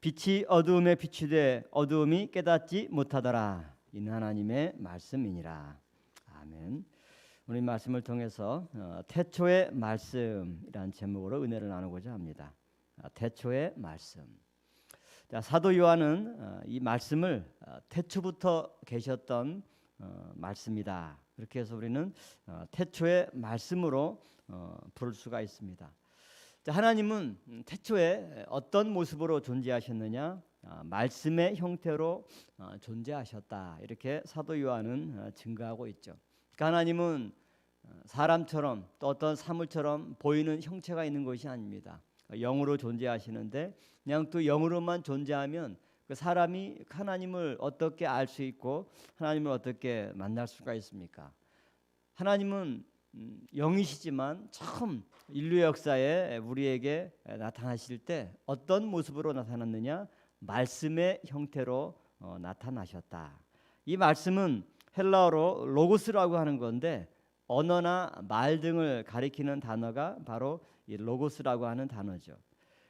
빛이 어두움에 비추되 어두움이 깨닫지 못하더라. 이는 하나님의 말씀이니라. 아멘. 오늘 이 말씀을 통해서 어, 태초의 말씀이라는 제목으로 은혜를 나누고자 합니다. 아, 태초의 말씀. 자, 사도 요한은 어, 이 말씀을 어, 태초부터 계셨던 어, 말씀이다. 그렇게 해서 우리는 어, 태초의 말씀으로 어, 부를 수가 있습니다. 자, 하나님은 음, 태초에 어떤 모습으로 존재하셨느냐? 아, 말씀의 형태로 어, 존재하셨다. 이렇게 사도 요한은 어, 증거하고 있죠. 그러니까 하나님은 어, 사람처럼 또 어떤 사물처럼 보이는 형체가 있는 것이 아닙니다. 어, 영으로 존재하시는데 그냥 또 영으로만 존재하면 그 사람이 하나님을 어떻게 알 수 있고 하나님을 어떻게 만날 수가 있습니까? 하나님은 음, 영이시지만 처음 인류 역사에 우리에게 나타나실 때 어떤 모습으로 나타났느냐? 말씀의 형태로 어, 나타나셨다. 이 말씀은 헬라어로 로고스라고 하는 건데 언어나 말 등을 가리키는 단어가 바로 이 로고스라고 하는 단어죠.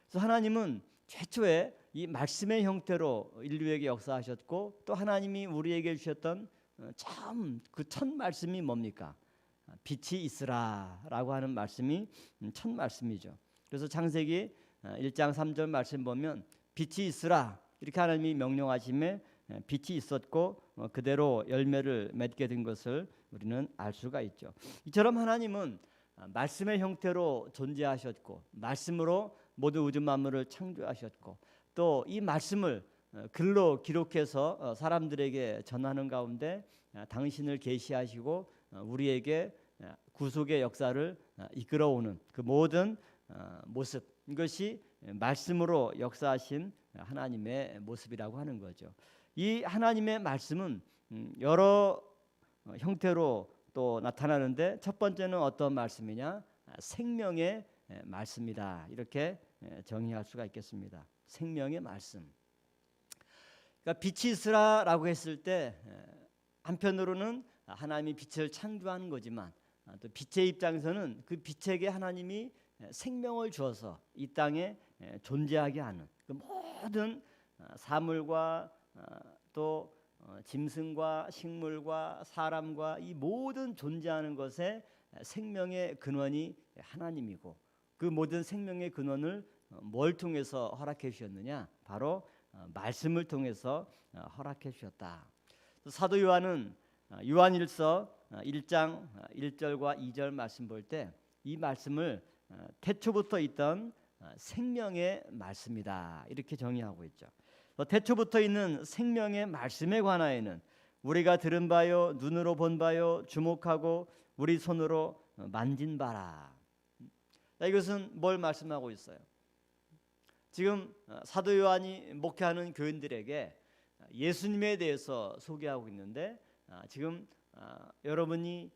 그래서 하나님은 최초에 이 말씀의 형태로 인류에게 역사하셨고 또 하나님이 우리에게 주셨던 어, 처음 그 첫 말씀이 뭡니까? 빛이 있으라라고 하는 말씀이 음, 첫 말씀이죠. 그래서 창세기 1장 3절 말씀 보면 빛이 있으라 이렇게 하나님이 명령하심에 에, 빛이 있었고 어, 그대로 열매를 맺게 된 것을 우리는 알 수가 있죠. 이처럼 하나님은 아, 말씀의 형태로 존재하셨고 말씀으로 모든 우주 만물을 창조하셨고 또 이 말씀을 어, 글로 기록해서 어, 사람들에게 전하는 가운데 아, 당신을 계시하시고 어, 우리에게 어, 구속의 역사를 어, 이끌어오는 그 모든 어, 모습 이것이 말씀으로 역사하신 하나님의 모습이라고 하는 거죠. 이 하나님의 말씀은 음, 여러 어, 형태로 또 나타나는데 첫 번째는 어떤 말씀이냐? 아, 생명의 에, 말씀이다. 이렇게 에, 정의할 수가 있겠습니다. 생명의 말씀. 그러니까 빛이 있으라라고 했을 때 에, 한편으로는 하나님이 빛을 창조하는 거지만 아, 또 빛의 입장에서는 그 빛에게 하나님이 에, 생명을 주어서 이 땅에 에, 존재하게 하는 그 모든 아, 사물과 아, 또 어, 짐승과 식물과 사람과 이 모든 존재하는 것에 생명의 근원이 하나님이고 그 모든 생명의 근원을 어, 뭘 통해서 허락해 주셨느냐? 바로 어, 말씀을 통해서 어, 허락해 주셨다. 사도 요한은 어, 요한일서 어, 1장 1절과 2절 말씀 볼 때 이 말씀을 어, 태초부터 있던 어, 생명의 말씀이다 이렇게 정의하고 있죠. 또 태초부터 있는 생명의 말씀에 관하여는 우리가 들은 바요 눈으로 본 바요 주목하고 우리 손으로 어, 만진 바라. 자, 이것은 뭘 말씀하고 있어요? 지금 어, 사도 요한이 목회하는 교인들에게 예수님에 대해서 소개하고 있는데 아, 지금 아, 여러분이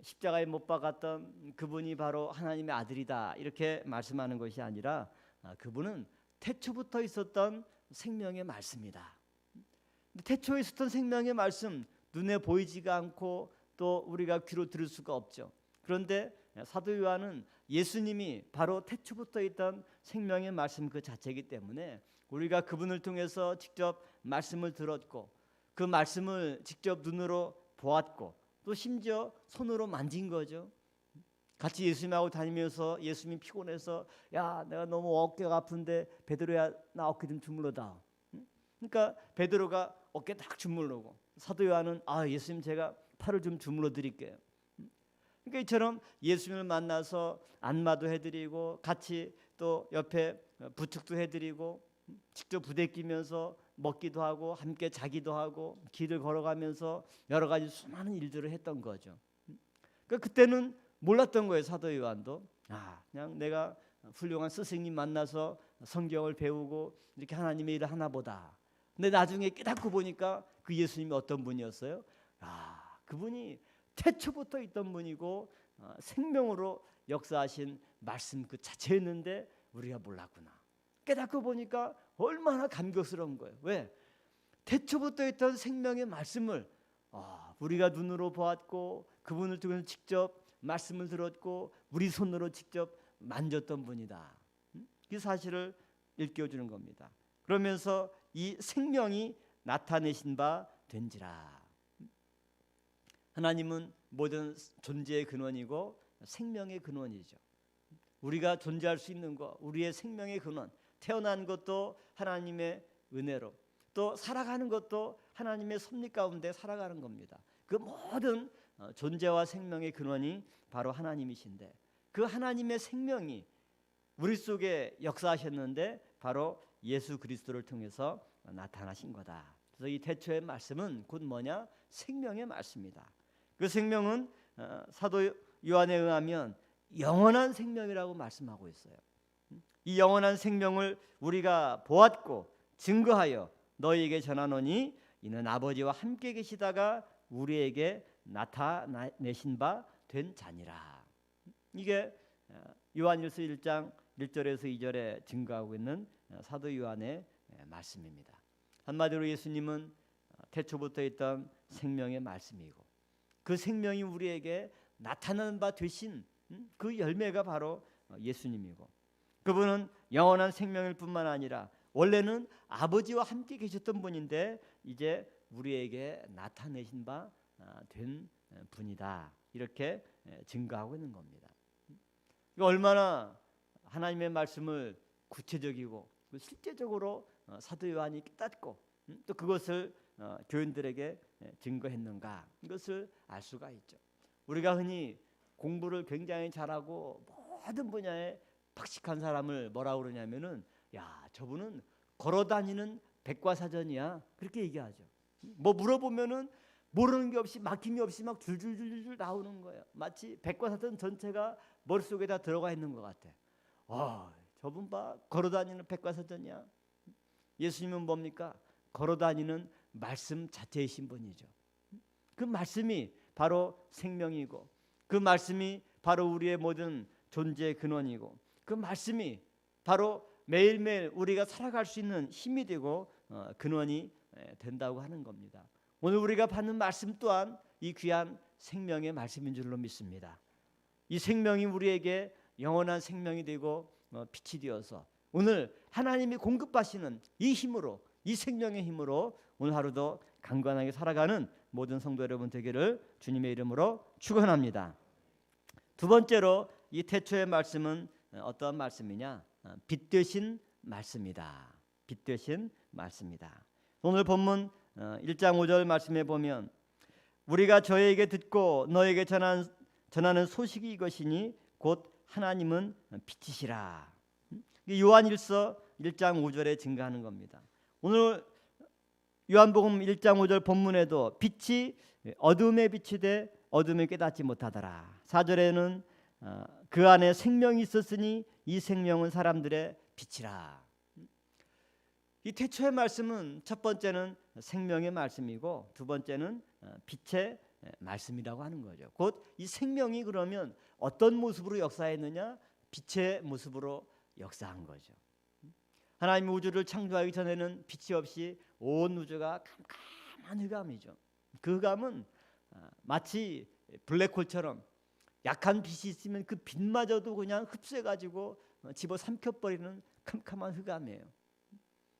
십자가에 못 박았던 그분이 바로 하나님의 아들이다 이렇게 말씀하는 것이 아니라 아, 그분은 태초부터 있었던 생명의 말씀이다. 태초에 있었던 생명의 말씀 눈에 보이지가 않고 또 우리가 귀로 들을 수가 없죠. 그런데 사도 요한은 예수님이 바로 태초부터 있던 생명의 말씀 그 자체이기 때문에 우리가 그분을 통해서 직접 말씀을 들었고 그 말씀을 직접 눈으로 보았고 또 심지어 손으로 만진 거죠. 같이 예수님하고 다니면서 예수님 피곤해서 야 내가 너무 어깨가 아픈데 베드로야 나 어깨 좀 주물러다. 응? 그러니까 베드로가 어깨 딱 주물르고 사도 요한은 아 예수님 제가 팔을 좀 주물러 드릴게요. 응? 그러니까 이처럼 예수님을 만나서 안마도 해드리고 같이 또 옆에 부축도 해드리고 응? 직접 부대끼면서 먹기도 하고 함께 자기도 하고 길을 걸어가면서 여러 가지 수많은 일들을 했던 거죠. 그러니까 그때는 몰랐던 거예요 사도 요한도. 아 그냥 내가 훌륭한 스승님 만나서 성경을 배우고 이렇게 하나님의 일을 하나 보다. 근데 나중에 깨닫고 보니까 그 예수님이 어떤 분이었어요? 아, 그분이 태초부터 있던 분이고 어, 생명으로 역사하신 말씀 그 자체였는데 우리가 몰랐구나. 깨닫고 보니까 얼마나 감격스러운 거예요. 왜? 태초부터 있던 생명의 말씀을 아, 우리가 눈으로 보았고 그분을 통해서 직접 말씀을 들었고 우리 손으로 직접 만졌던 분이다. 음? 이 사실을 일깨워주는 겁니다. 그러면서 이 생명이 나타내신 바 된지라. 하나님은 모든 존재의 근원이고 생명의 근원이죠. 우리가 존재할 수 있는 것, 우리의 생명의 근원, 태어난 것도 하나님의 은혜로, 또 살아가는 것도 하나님의 섭리 가운데 살아가는 겁니다. 그 모든 어, 존재와 생명의 근원이 바로 하나님이신데 그 하나님의 생명이 우리 속에 역사하셨는데 바로 예수 그리스도를 통해서 나타나신 거다. 그래서 이 태초의 말씀은 곧 뭐냐? 생명의 말씀이다. 그 생명은 어, 사도 요한에 의하면 영원한 생명이라고 말씀하고 있어요. 이 영원한 생명을 우리가 보았고 증거하여 너희에게 전하노니 이는 아버지와 함께 계시다가 우리에게 나타내신 바 된 자니라. 이게 어, 요한일서 1장 1절에서 2절에 증거하고 있는 어, 사도 요한의 말씀입니다. 한마디로 예수님은 태초부터 있던 생명의 말씀이고 그 생명이 우리에게 나타나는 바 되신 음, 그 열매가 바로 어, 예수님이고 그분은 영원한 생명일 뿐만 아니라 원래는 아버지와 함께 계셨던 분인데 이제 우리에게 나타내신 바된 아, 분이다 이렇게 증거하고 있는 겁니다. 얼마나 하나님의 말씀을 구체적이고 실제적으로 어, 사도 요한이 깨닫고 음, 또 그것을 어, 교인들에게 증거했는가 이것을 알 수가 있죠. 우리가 흔히 공부를 굉장히 잘하고 모든 분야에 박식한 사람을 뭐라 그러냐면은 야 저분은 걸어다니는 백과사전이야 그렇게 얘기하죠. 뭐 물어보면은 모르는 게 없이 막힘이 없이 막 줄줄줄줄 나오는 거예요. 마치 백과사전 전체가 머릿속에 다 들어가 있는 것 같아. 와 저분 봐 걸어다니는 백과사전이야. 예수님은 뭡니까? 걸어다니는 말씀 자체이신 분이죠. 그 말씀이 바로 생명이고 그 말씀이 바로 우리의 모든 존재의 근원이고 그 말씀이 바로 매일매일 우리가 살아갈 수 있는 힘이 되고 어, 근원이 된다고 하는 겁니다. 오늘 우리가 받는 말씀 또한 이 귀한 생명의 말씀인 줄로 믿습니다. 이 생명이 우리에게 영원한 생명이 되고 어, 빛이 되어서 오늘 하나님이 공급하시는 이 힘으로 이 생명의 힘으로 오늘 하루도 강건하게 살아가는 모든 성도 여러분 되기를 주님의 이름으로 축원합니다. 두 번째로 이 태초의 말씀은 어떠한 말씀이냐? 어, 빛 되신 말씀이다. 빛 되신 말씀이다. 오늘 본문 1장 어, 5절 말씀에 보면 우리가 저에게 듣고 너에게 전한, 전하는 소식이 이것이니 곧 하나님은 빛이시라. 요한일서 1장 5절에 증가하는 겁니다. 오늘 요한복음 1장 5절 본문에도 빛이 어둠에 빛이 돼 어둠에 깨닫지 못하더라. 4절에는 어, 그 안에 생명이 있었으니 이 생명은 사람들의 빛이라. 이 태초의 말씀은 첫 번째는 생명의 말씀이고 두 번째는 어, 빛의 말씀이라고 하는 거죠. 곧 이 생명이 그러면 어떤 모습으로 역사했느냐? 빛의 모습으로 역사한 거죠. 하나님 우주를 창조하기 전에는 빛이 없이 온 우주가 캄캄한 흑암이죠. 그 흑암은 아, 마치 블랙홀처럼 약한 빛이 있으면 그 빛마저도 그냥 흡수해 가지고 어, 집어 삼켜 버리는 캄캄한 흑암이에요.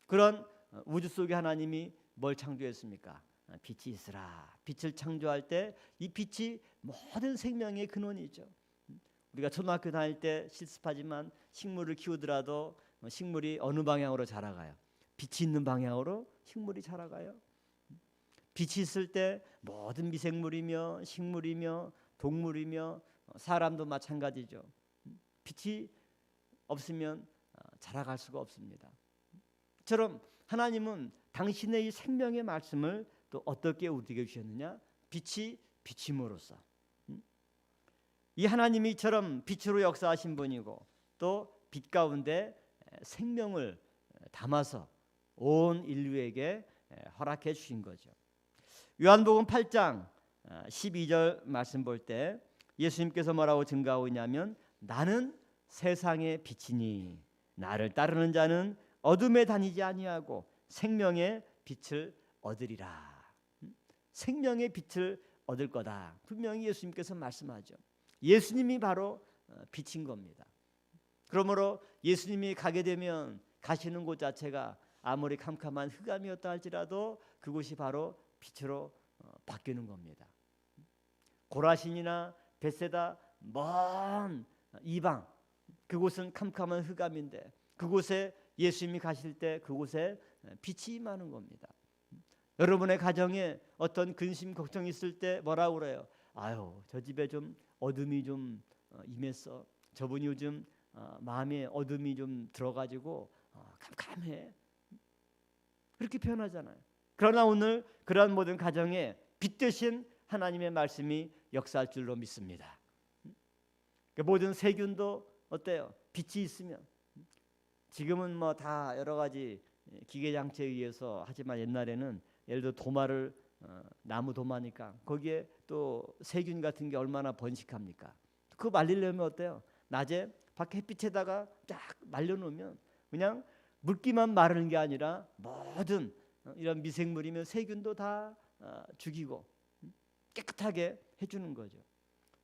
그런 어, 우주 속에 하나님이 뭘 창조했습니까? 아, 빛이 있으라. 빛을 창조할 때 이 빛이 모든 생명의 근원이죠. 우리가 초등학교 다닐 때 실습하지만 식물을 키우더라도 어, 식물이 어느 방향으로 자라가요? 빛이 있는 방향으로 식물이 자라가요. 빛이 있을 때 모든 미생물이며 식물이며 동물이며 어, 사람도 마찬가지죠. 빛이 없으면 어, 자라갈 수가 없습니다. 처럼 하나님은 당신의 이 생명의 말씀을 또 어떻게 우리에게 주셨느냐? 빛이 비침으로써 이 하나님이 이처럼 빛으로 역사하신 분이고 또 빛 가운데 생명을 담아서 온 인류에게 허락해 주신 거죠. 요한복음 8장 12절 말씀 볼때 예수님께서 뭐라고 증가하고 있냐면 나는 세상의 빛이니 나를 따르는 자는 어둠에 다니지 아니하고 생명의 빛을 얻으리라. 생명의 빛을 얻을 거다. 분명히 예수님께서 말씀하죠. 예수님이 바로 어, 빛인 겁니다. 그러므로 예수님이 가게 되면 가시는 곳 자체가 아무리 캄캄한 흑암이었다 할지라도 그곳이 바로 빛으로 어, 바뀌는 겁니다. 고라신이나 베세다 먼 이방 그곳은 캄캄한 흑암인데 그곳에 예수님이 가실 때 그곳에 빛이 임하는 겁니다. 여러분의 가정에 어떤 근심 걱정이 있을 때 뭐라고 그래요? 아유 저 집에 좀 어둠이 좀 어, 임했어. 저분이 요즘 어, 마음에 어둠이 좀 들어가지고 어, 캄캄해. 그렇게 표현하잖아요. 그러나 오늘 그러한 모든 가정에 빛 대신 하나님의 말씀이 역사할 줄로 믿습니다. 그 모든 세균도 어때요? 빛이 있으면 지금은 뭐 다 여러 가지 기계 장치에 의해서 하지만 옛날에는 예를 들어 도마를 어, 나무 도마니까 거기에 또 세균 같은 게 얼마나 번식합니까? 그거 말리려면 어때요? 낮에 밖에 햇빛에다가 쫙 말려놓으면 그냥 물기만 마르는 게 아니라 모든 어, 이런 미생물이면 세균도 다 어, 죽이고 깨끗하게 해주는 거죠.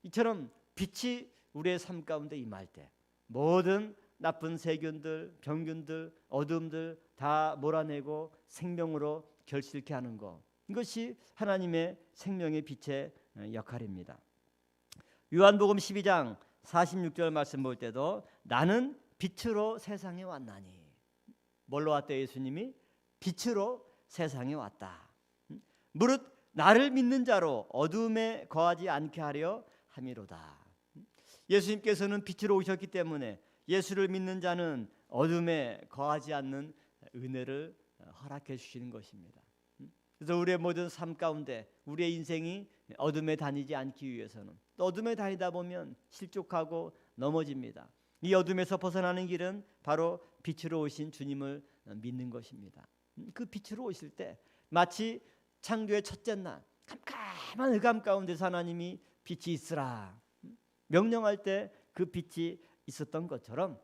이처럼 빛이 우리의 삶 가운데 임할 때 모든 나쁜 세균들, 병균들, 어둠들 다 몰아내고 생명으로 결실케 하는 것. 이것이 하나님의 생명의 빛의 역할입니다. 요한복음 12장 46절 말씀 볼 때도 나는 빛으로 세상에 왔나니 뭘로 왔대 예수님이 빛으로 세상에 왔다. 무릇 나를 믿는 자로 어둠에 거하지 않게 하려 함이로다. 예수님께서는 빛으로 오셨기 때문에 예수를 믿는 자는 어둠에 거하지 않는 은혜를 허락해 주시는 것입니다. 그래서 우리의 모든 삶 가운데 우리의 인생이 어둠에 다니지 않기 위해서는 또 어둠에 다니다 보면 실족하고 넘어집니다. 이 어둠에서 벗어나는 길은 바로 빛으로 오신 주님을 믿는 것입니다. 그 빛으로 오실 때 마치 창조의 첫째 날 캄캄한 흑암 가운데서 하나님이 빛이 있으라 명령할 때 그 빛이 있었던 것처럼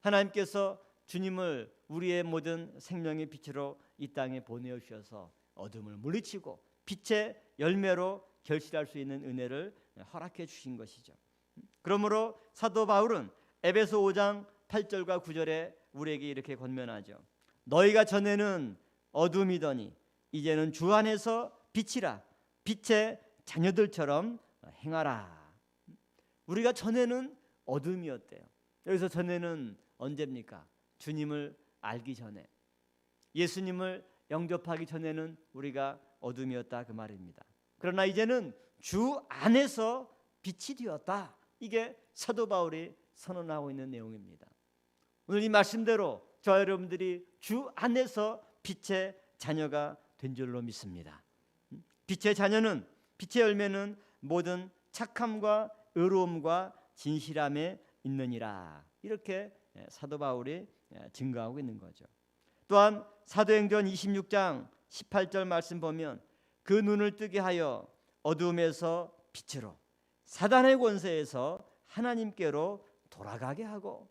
하나님께서 주님을 우리의 모든 생명의 빛으로 이 땅에 보내어 주셔서 어둠을 물리치고 빛의 열매로 결실할 수 있는 은혜를 허락해 주신 것이죠. 그러므로 사도 바울은 에베소 5장 8절과 9절에 우리에게 이렇게 권면하죠. 너희가 전에는 어둠이더니 이제는 주 안에서 빛이라 빛의 자녀들처럼 행하라. 우리가 전에는 어둠이었대요. 여기서 전에는 언제입니까? 주님을 알기 전에 예수님을 영접하기 전에는 우리가 어둠이었다 그 말입니다. 그러나 이제는 주 안에서 빛이 되었다. 이게 사도 바울이 선언하고 있는 내용입니다. 오늘 이 말씀대로 저 여러분들이 주 안에서 빛의 자녀가 된 줄로 믿습니다. 빛의 자녀는 빛의 열매는 모든 착함과 의로움과 진실함에 있느니라. 이렇게 사도 바울이 증거하고 있는 거죠. 또한 사도행전 26장 18절 말씀 보면 그 눈을 뜨게 하여 어둠에서 빛으로 사단의 권세에서 하나님께로 돌아가게 하고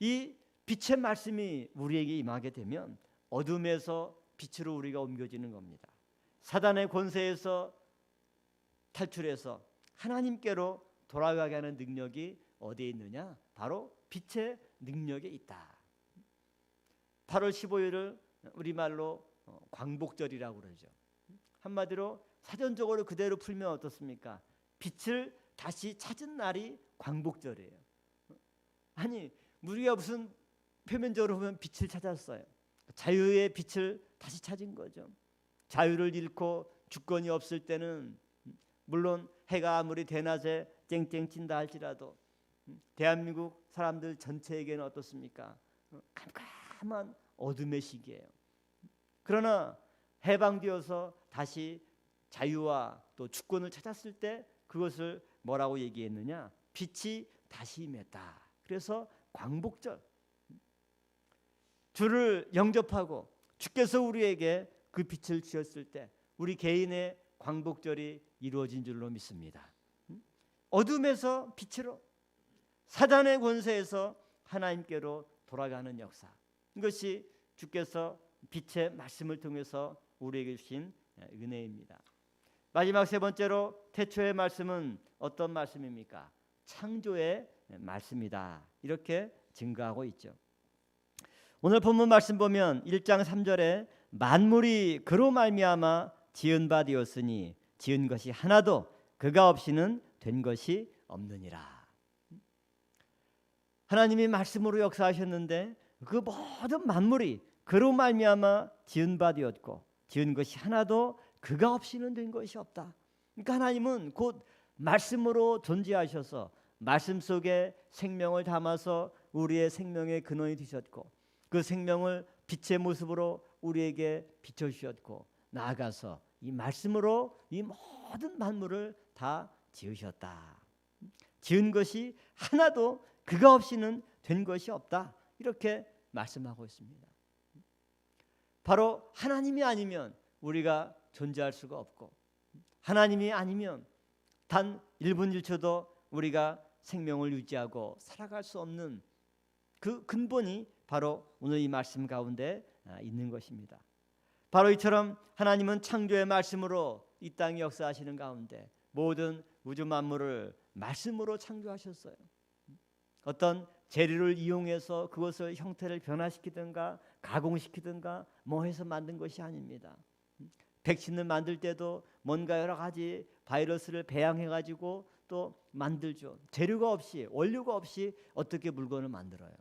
이 빛의 말씀이 우리에게 임하게 되면 어둠에서 빛으로 우리가 옮겨지는 겁니다. 사단의 권세에서 탈출해서 하나님께로 돌아가게 하는 능력이 어디에 있느냐? 바로 빛의 능력에 있다. 8월 15일을 우리말로 어, 광복절이라고 그러죠. 한마디로 사전적으로 그대로 풀면 어떻습니까? 빛을 다시 찾은 날이 광복절이에요. 아니, 우리가 무슨 표면적으로 보면 빛을 찾았어요. 자유의 빛을 다시 찾은 거죠. 자유를 잃고 주권이 없을 때는 물론 해가 아무리 대낮에 쨍쨍 찐다 할지라도 대한민국 사람들 전체에게는 어떻습니까? 깜깜한 어둠의 시기예요. 그러나 해방되어서 다시 자유와 또 주권을 찾았을 때 그것을 뭐라고 얘기했느냐? 빛이 다시 임했다. 그래서 광복절. 주를 영접하고 주께서 우리에게 그 빛을 주었을 때 우리 개인의 광복절이 이루어진 줄로 믿습니다. 어둠에서 빛으로 사단의 권세에서 하나님께로 돌아가는 역사. 이것이 주께서 빛의 말씀을 통해서 우리에게 주신 은혜입니다. 마지막 세 번째로 태초의 말씀은 어떤 말씀입니까? 창조의 말씀이다. 이렇게 증거하고 있죠. 오늘 본문 말씀 보면 1장 3절에 만물이 그로 말미암아 지은 바 되었으니 지은 것이 하나도 그가 없이는 된 것이 없느니라. 하나님이 말씀으로 역사하셨는데 그 모든 만물이 그로 말미암아 지은 바 되었고 지은 것이 하나도 그가 없이는 된 것이 없다. 그러니까 하나님은 곧 말씀으로 존재하셔서 말씀 속에 생명을 담아서 우리의 생명의 근원이 되셨고 그 생명을 빛의 모습으로 우리에게 비춰 주셨고 나아가서 이 말씀으로 이 모든 만물을 다 지으셨다. 지은 것이 하나도 그가 없이는 된 것이 없다. 이렇게 말씀하고 있습니다. 바로 하나님이 아니면 우리가 존재할 수가 없고 하나님이 아니면 단 1분 1초도 우리가 생명을 유지하고 살아갈 수 없는 그 근본이 바로 오늘 이 말씀 가운데 아, 있는 것입니다. 바로 이처럼 하나님은 창조의 말씀으로 이 땅에 역사하시는 가운데 모든 우주 만물을 말씀으로 창조하셨어요. 어떤 재료를 이용해서 그것을 형태를 변화시키든가 가공시키든가 뭐 해서 만든 것이 아닙니다. 백신을 만들 때도 뭔가 여러 가지 바이러스를 배양해 가지고 또 만들죠. 재료가 없이 원료가 없이 어떻게 물건을 만들어요?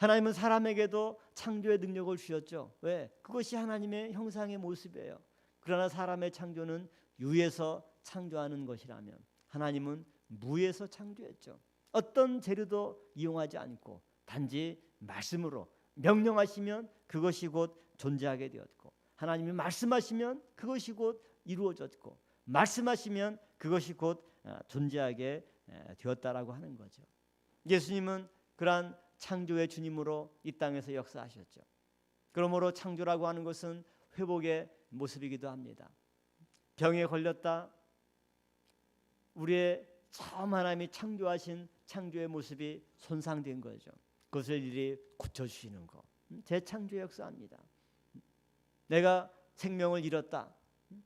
하나님은 사람에게도 창조의 능력을 주셨죠. 왜? 그것이 하나님의 형상의 모습이에요. 그러나 사람의 창조는 유에서 창조하는 것이라면 하나님은 무에서 창조했죠. 어떤 재료도 이용하지 않고 단지 말씀으로 명령하시면 그것이 곧 존재하게 되었고 하나님이 말씀하시면 그것이 곧 이루어졌고 말씀하시면 그것이 곧 어, 존재하게 되었다라고 하는 거죠. 예수님은 그러한 창조의 주님으로 이 땅에서 역사하셨죠. 그러므로 창조라고 하는 것은 회복의 모습이기도 합니다. 병에 걸렸다. 우리의 처음 하나님이 창조하신 창조의 모습이 손상된 거죠. 그것을 일이 고쳐주시는 거. 재창조의 역사입니다. 내가 생명을 잃었다.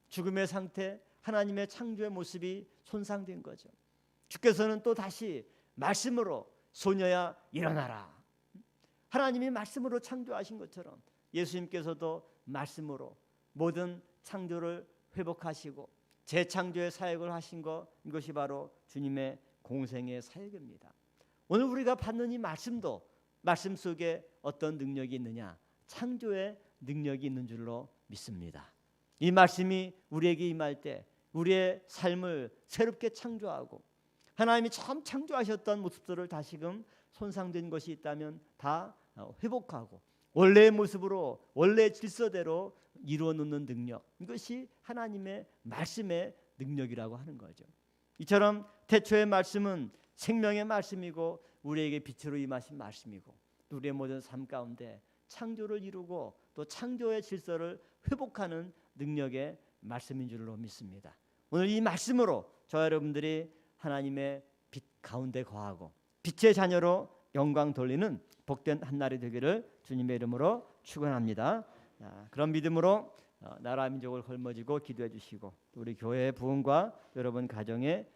죽음의 상태, 하나님의 창조의 모습이 손상된 거죠. 주께서는 또 다시 말씀으로 소녀야 일어나라. 하나님이 말씀으로 창조하신 것처럼 예수님께서도 말씀으로 모든 창조를 회복하시고 재창조의 사역을 하신 것 이것이 바로 주님의 공생의 사역입니다. 오늘 우리가 받는 이 말씀도 말씀 속에 어떤 능력이 있느냐? 창조의 능력이 있는 줄로 믿습니다. 이 말씀이 우리에게 임할 때 우리의 삶을 새롭게 창조하고 하나님이 처음 창조하셨던 모습들을 다시금 손상된 것이 있다면 다 회복하고 원래의 모습으로 원래 질서대로 이루어 놓는 능력 이것이 하나님의 말씀의 능력이라고 하는 거죠. 이처럼 태초의 말씀은 생명의 말씀이고 우리에게 빛으로 임하신 말씀이고 우리의 모든 삶 가운데 창조를 이루고 또 창조의 질서를 회복하는 능력의 말씀인 줄로 믿습니다. 오늘 이 말씀으로 저 여러분들이 하나님의 빛 가운데 거하고 빛의 자녀로 영광 돌리는 복된 한 날이 되기를 주님의 이름으로 축원합니다. 그런 믿음으로 어, 나라 민족을 걸머쥐고 기도해 주시고 우리 교회의 부흥과 여러분 가정의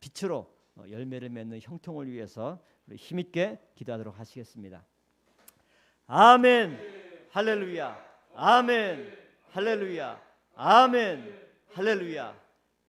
빛으로 어, 열매를 맺는 형통을 위해서 우리 힘 있게 기도하도록 하시겠습니다. 아멘. 할렐루야. 아멘. 할렐루야. 아멘. 할렐루야.